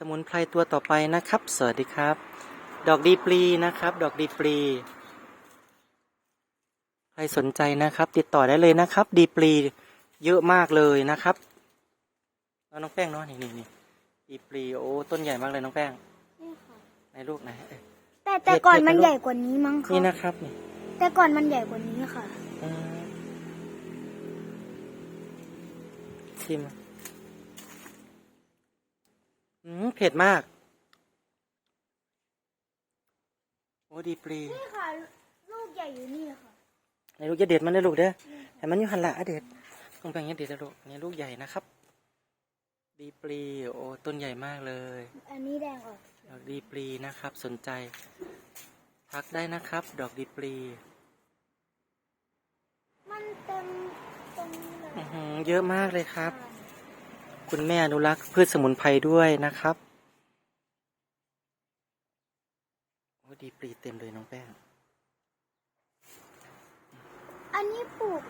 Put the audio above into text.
สมุนไพรตัวต่อไปนะครับ สวัสดีครับ ดอกดีปลีนะครับ ดอกดีปลีใครสนใจนะครับ ติดต่อได้เลยนะครับ ดีปลีเยอะมากเลยนะครับเอาน้องแป้งเนาะนี่นี่นี่ดีปลีโอ้ต้นใหญ่มากเลยน้องแป้งนี่ค่ะในลูกไหนเอ้ยแต่แต่ก่อนมันใหญ่กว่านี้มั้งคะนี่นะครับนี่แต่ก่อนมันใหญ่กว่านี้ค่ะอืมชิม อืมเผ็ดมาก โอ้ดีปลีนี่ค่ะ ลูกใหญ่อยู่นี่ค่ะในลูกจะเด็ดมันได้ลูกเด้อแต่มันอยู่หันละอะเด็ดตรงแปลงนี้เด็ดแล้วลูกนี่ลูกใหญ่นะครับ ดีปลีโอ้ต้นใหญ่มากเลย อันนี้แดงออกดอกดีปลีนะครับ สนใจทักได้นะครับ ดอกดีปลีมันเต็มตรงนี้เลยอื้อหือเยอะมากเลยครับ คุณแม่อนุรักษ์พืชสมุนไพรด้วยนะครับโอ้ดีปลีเต็มเลยน้องแป้ง อันนี้ปลูก